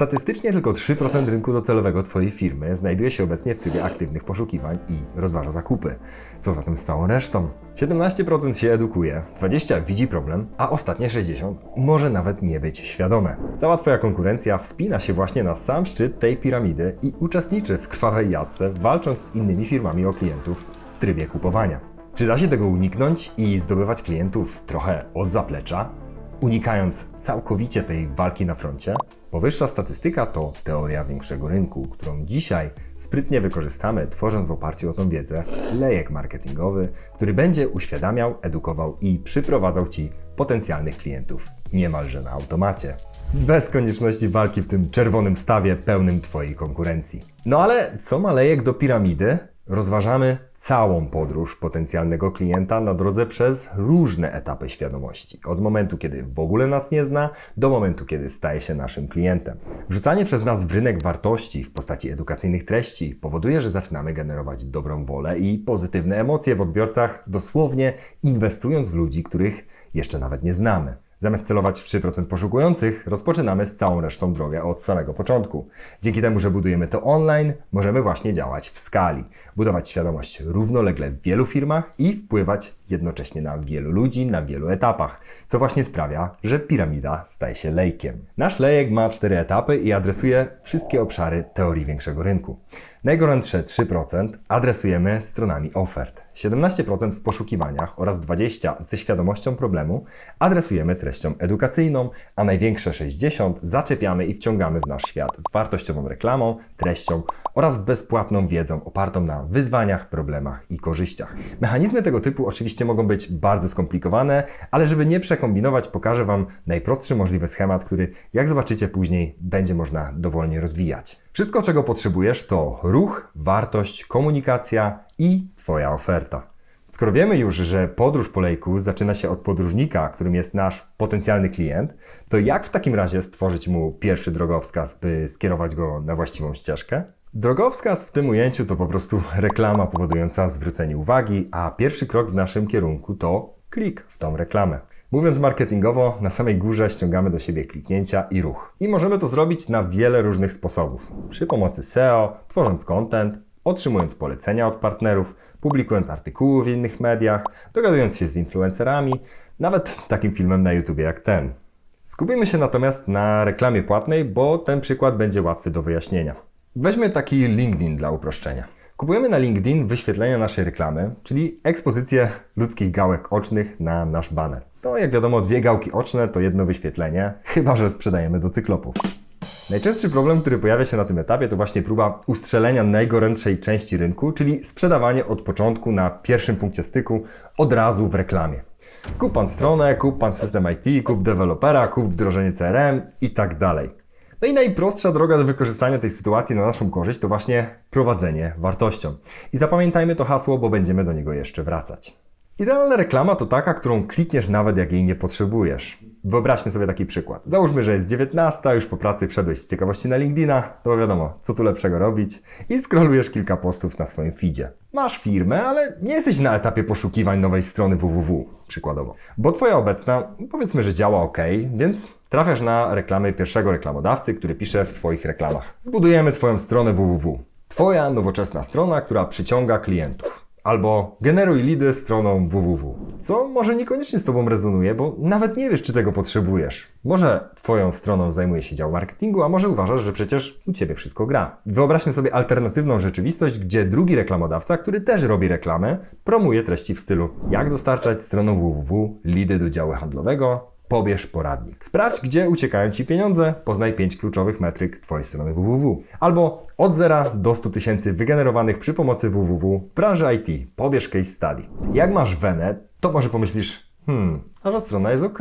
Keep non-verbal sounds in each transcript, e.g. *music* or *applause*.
Statystycznie tylko 3% rynku docelowego Twojej firmy znajduje się obecnie w trybie aktywnych poszukiwań i rozważa zakupy. Co zatem z całą resztą? 17% się edukuje, 20% widzi problem, a ostatnie 60% może nawet nie być świadome. Cała Twoja konkurencja wspina się właśnie na sam szczyt tej piramidy i uczestniczy w krwawej jadce, walcząc z innymi firmami o klientów w trybie kupowania. Czy da się tego uniknąć i zdobywać klientów trochę od zaplecza? unikając całkowicie tej walki na froncie. Powyższa statystyka to teoria większego rynku, którą dzisiaj sprytnie wykorzystamy, tworząc w oparciu o tą wiedzę lejek marketingowy, który będzie uświadamiał, edukował i przyprowadzał Ci potencjalnych klientów niemalże na automacie. Bez konieczności walki w tym czerwonym stawie pełnym Twojej konkurencji. No ale co ma lejek do piramidy? Rozważamy całą podróż potencjalnego klienta na drodze przez różne etapy świadomości. Od momentu, kiedy w ogóle nas nie zna, do momentu, kiedy staje się naszym klientem. Wrzucanie przez nas w rynek wartości w postaci edukacyjnych treści powoduje, że zaczynamy generować dobrą wolę i pozytywne emocje w odbiorcach, dosłownie inwestując w ludzi, których jeszcze nawet nie znamy. Zamiast celować w 3% poszukujących, rozpoczynamy z całą resztą drogę od samego początku. Dzięki temu, że budujemy to online, możemy właśnie działać w skali, budować świadomość równolegle w wielu firmach i wpływać jednocześnie na wielu ludzi na wielu etapach, co właśnie sprawia, że piramida staje się lejkiem. Nasz lejek ma cztery etapy i adresuje wszystkie obszary teorii większego rynku. Najgorętsze 3% adresujemy stronami ofert. 17% w poszukiwaniach oraz 20% ze świadomością problemu adresujemy treścią edukacyjną, a największe 60% zaczepiamy i wciągamy w nasz świat wartościową reklamą, treścią oraz bezpłatną wiedzą opartą na wyzwaniach, problemach i korzyściach. Mechanizmy tego typu oczywiście mogą być bardzo skomplikowane, ale żeby nie przekombinować, pokażę Wam najprostszy możliwy schemat, który jak zobaczycie później będzie można dowolnie rozwijać. Wszystko, czego potrzebujesz, to ruch, wartość, komunikacja i Twoja oferta. Skoro wiemy już, że podróż po lejku zaczyna się od podróżnika, którym jest nasz potencjalny klient, to jak w takim razie stworzyć mu pierwszy drogowskaz, by skierować go na właściwą ścieżkę? Drogowskaz w tym ujęciu to po prostu reklama powodująca zwrócenie uwagi, a pierwszy krok w naszym kierunku to klik w tą reklamę. Mówiąc marketingowo, na samej górze ściągamy do siebie kliknięcia i ruch. I możemy to zrobić na wiele różnych sposobów. Przy pomocy SEO, tworząc content, otrzymując polecenia od partnerów, publikując artykuły w innych mediach, dogadując się z influencerami, nawet takim filmem na YouTube jak ten. Skupimy się natomiast na reklamie płatnej, bo ten przykład będzie łatwy do wyjaśnienia. Weźmy taki LinkedIn dla uproszczenia. Kupujemy na LinkedIn wyświetlenia naszej reklamy, czyli ekspozycję ludzkich gałek ocznych na nasz banner. To jak wiadomo, dwie gałki oczne to jedno wyświetlenie, chyba że sprzedajemy do cyklopów. Najczęstszy problem, który pojawia się na tym etapie, to właśnie próba ustrzelenia najgorętszej części rynku, czyli sprzedawanie od początku na pierwszym punkcie styku od razu w reklamie. Kup pan stronę, kup pan system IT, kup dewelopera, kup wdrożenie CRM i tak dalej. No i najprostsza droga do wykorzystania tej sytuacji na naszą korzyść to właśnie prowadzenie wartością. I zapamiętajmy to hasło, bo będziemy do niego jeszcze wracać. Idealna reklama to taka, którą klikniesz nawet jak jej nie potrzebujesz. Wyobraźmy sobie taki przykład. Załóżmy, że jest 19, już po pracy wszedłeś z ciekawości na LinkedIna, to wiadomo, co tu lepszego robić i scrollujesz kilka postów na swoim feedzie. Masz firmę, ale nie jesteś na etapie poszukiwań nowej strony www, przykładowo. Bo Twoja obecna, powiedzmy, że działa ok, więc trafiasz na reklamy pierwszego reklamodawcy, który pisze w swoich reklamach. Zbudujemy Twoją stronę www. Twoja nowoczesna strona, która przyciąga klientów. Albo generuj lidy stroną www. Co może niekoniecznie z Tobą rezonuje, bo nawet nie wiesz, czy tego potrzebujesz. Może Twoją stroną zajmuje się dział marketingu, a może uważasz, że przecież u Ciebie wszystko gra. Wyobraźmy sobie alternatywną rzeczywistość, gdzie drugi reklamodawca, który też robi reklamę, promuje treści w stylu jak dostarczać stroną www lidy do działu handlowego, pobierz poradnik. Sprawdź, gdzie uciekają Ci pieniądze, poznaj 5 kluczowych metryk Twojej strony www. Albo od 0 do 100 tysięcy wygenerowanych przy pomocy www branży IT. Pobierz case study. Jak masz wenę, to może pomyślisz, hmm, nasza strona jest ok,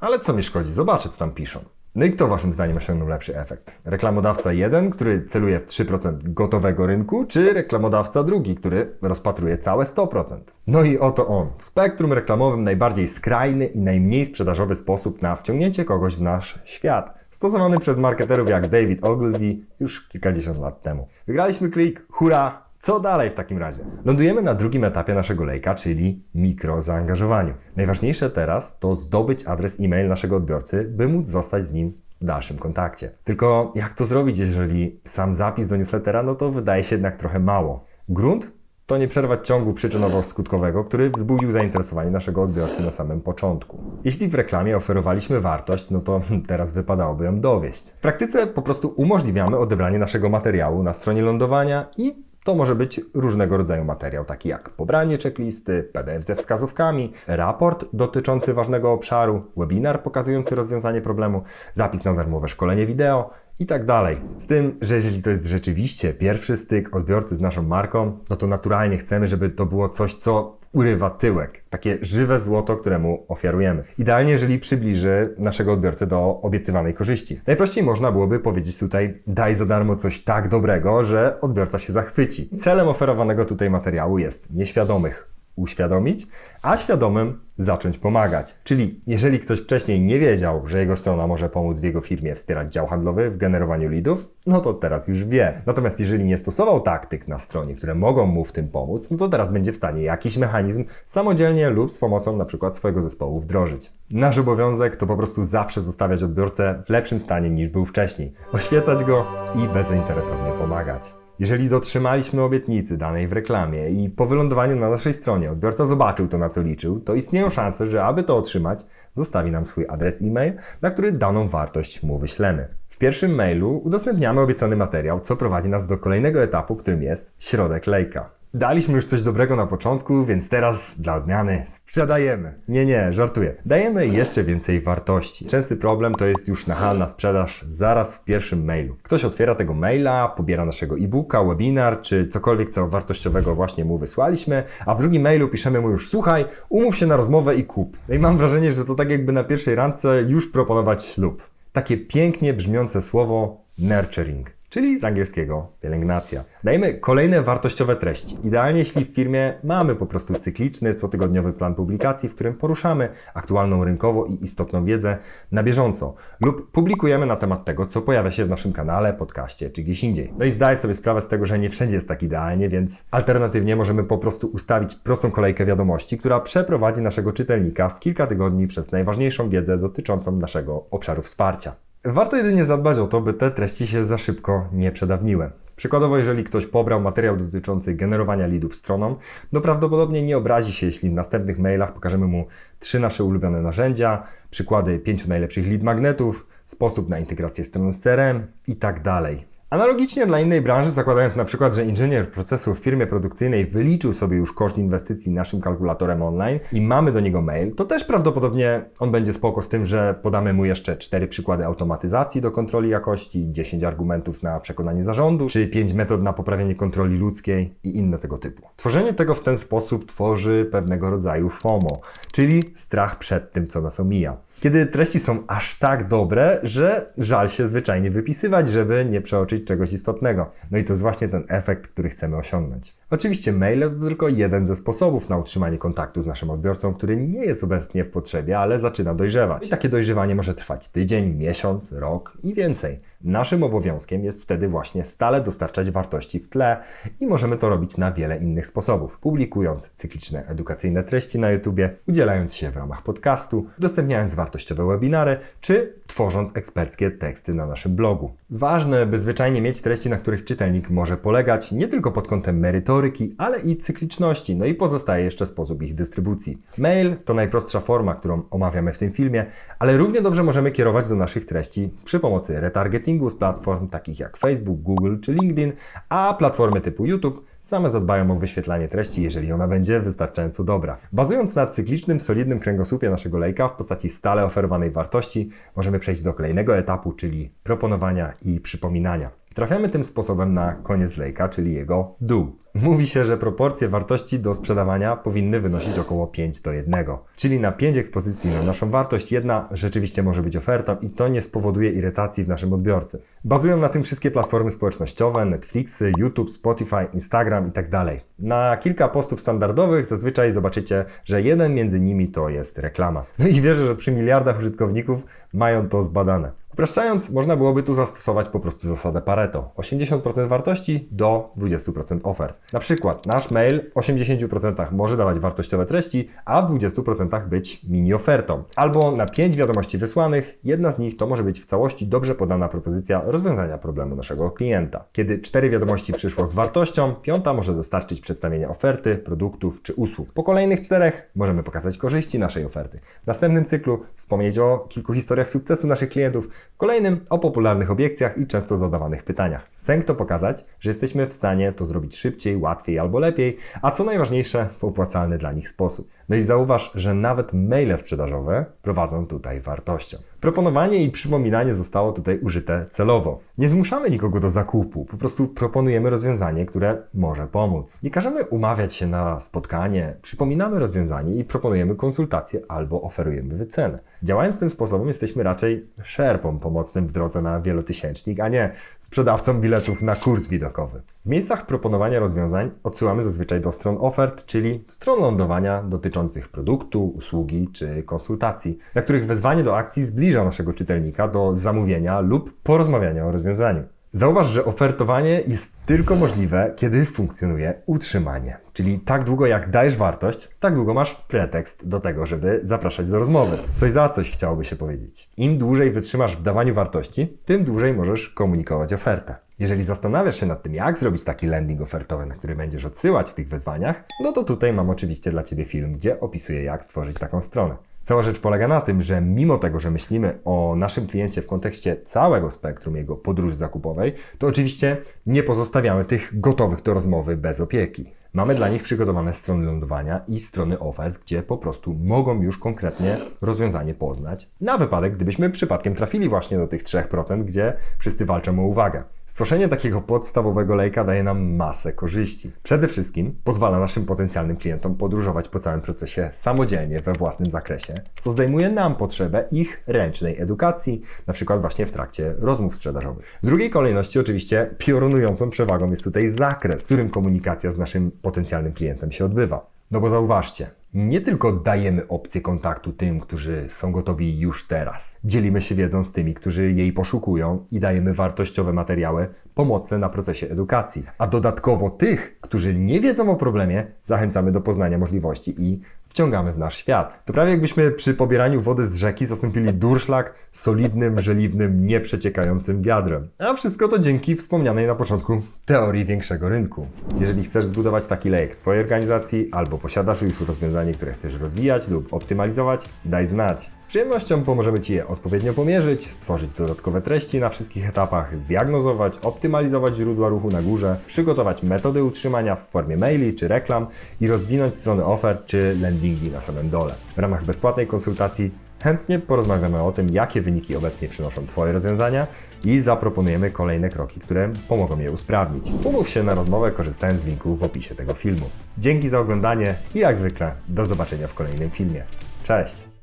ale co mi szkodzi, zobaczę co tam piszą. No i kto Waszym zdaniem osiągnął lepszy efekt? Reklamodawca jeden, który celuje w 3% gotowego rynku, czy reklamodawca drugi, który rozpatruje całe 100%? No i oto on, w spektrum reklamowym najbardziej skrajny i najmniej sprzedażowy sposób na wciągnięcie kogoś w nasz świat, stosowany przez marketerów jak David Ogilvy już kilkadziesiąt lat temu. Wygraliśmy klik, hurra, co dalej w takim razie? Lądujemy na drugim etapie naszego lejka, czyli mikrozaangażowaniu. Najważniejsze teraz to zdobyć adres e-mail naszego odbiorcy, by móc zostać z nim w dalszym kontakcie. Tylko jak to zrobić, jeżeli sam zapis do newslettera, no to wydaje się jednak trochę mało. Grunt to nie przerwać ciągu przyczynowo-skutkowego, który wzbudził zainteresowanie naszego odbiorcy na samym początku. Jeśli w reklamie oferowaliśmy wartość, no to *laughs* teraz wypadałoby ją dowieść. W praktyce po prostu umożliwiamy odebranie naszego materiału na stronie lądowania i to może być różnego rodzaju materiał, taki jak pobranie checklisty, PDF ze wskazówkami, raport dotyczący ważnego obszaru, webinar pokazujący rozwiązanie problemu, zapis na darmowe szkolenie wideo i tak dalej. Z tym, że jeżeli to jest rzeczywiście pierwszy styk odbiorcy z naszą marką, no to naturalnie chcemy, żeby to było coś, co urywa tyłek. Takie żywe złoto, któremu ofiarujemy. Idealnie, jeżeli przybliży naszego odbiorcę do obiecywanej korzyści. Najprościej można byłoby powiedzieć tutaj, daj za darmo coś tak dobrego, że odbiorca się zachwyci. Celem oferowanego tutaj materiału jest nieświadomych uświadomić, a świadomym zacząć pomagać. Czyli jeżeli ktoś wcześniej nie wiedział, że jego strona może pomóc w jego firmie wspierać dział handlowy w generowaniu leadów, no to teraz już wie. Natomiast jeżeli nie stosował taktyk na stronie, które mogą mu w tym pomóc, no to teraz będzie w stanie jakiś mechanizm samodzielnie lub z pomocą na przykład swojego zespołu wdrożyć. Nasz obowiązek to po prostu zawsze zostawiać odbiorcę w lepszym stanie niż był wcześniej, oświecać go i bezinteresownie pomagać. Jeżeli dotrzymaliśmy obietnicy danej w reklamie i po wylądowaniu na naszej stronie odbiorca zobaczył to, na co liczył, to istnieją szanse, że aby to otrzymać, zostawi nam swój adres e-mail, na który daną wartość mu wyślemy. W pierwszym mailu udostępniamy obiecany materiał, co prowadzi nas do kolejnego etapu, którym jest środek lejka. Daliśmy już coś dobrego na początku, więc teraz dla odmiany sprzedajemy. Nie, nie, żartuję. Dajemy jeszcze więcej wartości. Częsty problem to jest już nachalna sprzedaż zaraz w pierwszym mailu. Ktoś otwiera tego maila, pobiera naszego e-booka, webinar, czy cokolwiek, co wartościowego właśnie mu wysłaliśmy, a w drugim mailu piszemy mu już, słuchaj, umów się na rozmowę i kup. No i mam wrażenie, że to tak jakby na pierwszej randce już proponować ślub. Takie pięknie brzmiące słowo nurturing czyli z angielskiego pielęgnacja. Dajemy kolejne wartościowe treści. Idealnie, jeśli w firmie mamy po prostu cykliczny, cotygodniowy plan publikacji, w którym poruszamy aktualną rynkowo i istotną wiedzę na bieżąco lub publikujemy na temat tego, co pojawia się w naszym kanale, podcaście czy gdzieś indziej. No i zdaję sobie sprawę z tego, że nie wszędzie jest tak idealnie, więc alternatywnie możemy po prostu ustawić prostą kolejkę wiadomości, która przeprowadzi naszego czytelnika w kilka tygodni przez najważniejszą wiedzę dotyczącą naszego obszaru wsparcia. Warto jedynie zadbać o to, by te treści się za szybko nie przedawniły. Przykładowo, jeżeli ktoś pobrał materiał dotyczący generowania leadów stroną, no prawdopodobnie nie obrazi się, jeśli w następnych mailach pokażemy mu trzy nasze ulubione narzędzia, przykłady pięciu najlepszych lead magnetów, sposób na integrację stron z CRM i tak dalej. Analogicznie dla innej branży, zakładając na przykład, że inżynier procesu w firmie produkcyjnej wyliczył sobie już koszt inwestycji naszym kalkulatorem online i mamy do niego mail, to też prawdopodobnie on będzie spoko z tym, że podamy mu jeszcze 4 przykłady automatyzacji do kontroli jakości, 10 argumentów na przekonanie zarządu, czy 5 metod na poprawienie kontroli ludzkiej i inne tego typu. Tworzenie tego w ten sposób tworzy pewnego rodzaju FOMO, czyli strach przed tym, co nas omija kiedy treści są aż tak dobre, że żal się zwyczajnie wypisywać, żeby nie przeoczyć czegoś istotnego. No i to jest właśnie ten efekt, który chcemy osiągnąć. Oczywiście maile to tylko jeden ze sposobów na utrzymanie kontaktu z naszym odbiorcą, który nie jest obecnie w potrzebie, ale zaczyna dojrzewać. I takie dojrzewanie może trwać tydzień, miesiąc, rok i więcej. Naszym obowiązkiem jest wtedy właśnie stale dostarczać wartości w tle i możemy to robić na wiele innych sposobów. Publikując cykliczne edukacyjne treści na YouTube, udzielając się w ramach podcastu, udostępniając wartościowe webinary, czy tworząc eksperckie teksty na naszym blogu. Ważne, by zwyczajnie mieć treści, na których czytelnik może polegać, nie tylko pod kątem merytoryki, ale i cykliczności, no i pozostaje jeszcze sposób ich dystrybucji. Mail to najprostsza forma, którą omawiamy w tym filmie, ale równie dobrze możemy kierować do naszych treści przy pomocy retargetingu z platform takich jak Facebook, Google czy LinkedIn, a platformy typu YouTube same zadbają o wyświetlanie treści, jeżeli ona będzie wystarczająco dobra. Bazując na cyklicznym, solidnym kręgosłupie naszego lejka w postaci stale oferowanej wartości, możemy przejść do kolejnego etapu, czyli proponowania i przypominania. Trafiamy tym sposobem na koniec lejka, czyli jego dół. Mówi się, że proporcje wartości do sprzedawania powinny wynosić około 5 do 1. Czyli na 5 ekspozycji na naszą wartość jedna rzeczywiście może być ofertą i to nie spowoduje irytacji w naszym odbiorcy. Bazują na tym wszystkie platformy społecznościowe, Netflixy, YouTube, Spotify, Instagram itd. Tak na kilka postów standardowych zazwyczaj zobaczycie, że jeden między nimi to jest reklama. No i wierzę, że przy miliardach użytkowników mają to zbadane. Upraszczając, można byłoby tu zastosować po prostu zasadę Pareto. 80% wartości do 20% ofert. Na przykład nasz mail w 80% może dawać wartościowe treści, a w 20% być mini ofertą. Albo na 5 wiadomości wysłanych, jedna z nich to może być w całości dobrze podana propozycja rozwiązania problemu naszego klienta. Kiedy 4 wiadomości przyszło z wartością, piąta może dostarczyć przedstawienie oferty, produktów czy usług. Po kolejnych czterech możemy pokazać korzyści naszej oferty. W następnym cyklu wspomnieć o kilku historiach sukcesu naszych klientów, kolejnym o popularnych obiekcjach i często zadawanych pytaniach. Sęk to pokazać, że jesteśmy w stanie to zrobić szybciej, łatwiej albo lepiej, a co najważniejsze, w opłacalny dla nich sposób. No i zauważ, że nawet maile sprzedażowe prowadzą tutaj wartością. Proponowanie i przypominanie zostało tutaj użyte celowo. Nie zmuszamy nikogo do zakupu, po prostu proponujemy rozwiązanie, które może pomóc. Nie każemy umawiać się na spotkanie, przypominamy rozwiązanie i proponujemy konsultację albo oferujemy wycenę. Działając tym sposobem, jesteśmy raczej szerpą pomocnym w drodze na wielotysięcznik, a nie sprzedawcą biletów na kurs widokowy. W miejscach proponowania rozwiązań odsyłamy zazwyczaj do stron ofert, czyli stron lądowania dotyczących produktu, usługi czy konsultacji, na których wezwanie do akcji zbliża naszego czytelnika do zamówienia lub porozmawiania o rozwiązaniu. Zauważ, że ofertowanie jest tylko możliwe, kiedy funkcjonuje utrzymanie. Czyli tak długo jak dajesz wartość, tak długo masz pretekst do tego, żeby zapraszać do rozmowy. Coś za coś chciałoby się powiedzieć. Im dłużej wytrzymasz w dawaniu wartości, tym dłużej możesz komunikować ofertę. Jeżeli zastanawiasz się nad tym, jak zrobić taki landing ofertowy, na który będziesz odsyłać w tych wezwaniach, no to tutaj mam oczywiście dla Ciebie film, gdzie opisuję, jak stworzyć taką stronę. Cała rzecz polega na tym, że mimo tego, że myślimy o naszym kliencie w kontekście całego spektrum jego podróży zakupowej, to oczywiście nie pozostawiamy tych gotowych do rozmowy bez opieki. Mamy dla nich przygotowane strony lądowania i strony ofert, gdzie po prostu mogą już konkretnie rozwiązanie poznać, na wypadek, gdybyśmy przypadkiem trafili właśnie do tych 3%, gdzie wszyscy walczą o uwagę. Stworzenie takiego podstawowego lejka daje nam masę korzyści. Przede wszystkim pozwala naszym potencjalnym klientom podróżować po całym procesie samodzielnie we własnym zakresie, co zdejmuje nam potrzebę ich ręcznej edukacji, na przykład właśnie w trakcie rozmów sprzedażowych. W drugiej kolejności oczywiście piorunującą przewagą jest tutaj zakres, w którym komunikacja z naszym potencjalnym klientem się odbywa. No bo zauważcie, nie tylko dajemy opcję kontaktu tym, którzy są gotowi już teraz. Dzielimy się wiedzą z tymi, którzy jej poszukują i dajemy wartościowe materiały pomocne na procesie edukacji. A dodatkowo tych, którzy nie wiedzą o problemie, zachęcamy do poznania możliwości i wciągamy w nasz świat. To prawie jakbyśmy przy pobieraniu wody z rzeki zastąpili durszlak solidnym, żeliwnym, nieprzeciekającym wiadrem. A wszystko to dzięki wspomnianej na początku teorii większego rynku. Jeżeli chcesz zbudować taki lejek w Twojej organizacji albo posiadasz już rozwiązanie, które chcesz rozwijać lub optymalizować, daj znać. Z przyjemnością pomożemy Ci je odpowiednio pomierzyć, stworzyć dodatkowe treści na wszystkich etapach, zdiagnozować, optymalizować źródła ruchu na górze, przygotować metody utrzymania w formie maili czy reklam i rozwinąć strony ofert czy landingi na samym dole. W ramach bezpłatnej konsultacji chętnie porozmawiamy o tym, jakie wyniki obecnie przynoszą Twoje rozwiązania i zaproponujemy kolejne kroki, które pomogą je usprawnić. Umów się na rozmowę korzystając z linku w opisie tego filmu. Dzięki za oglądanie i jak zwykle do zobaczenia w kolejnym filmie. Cześć!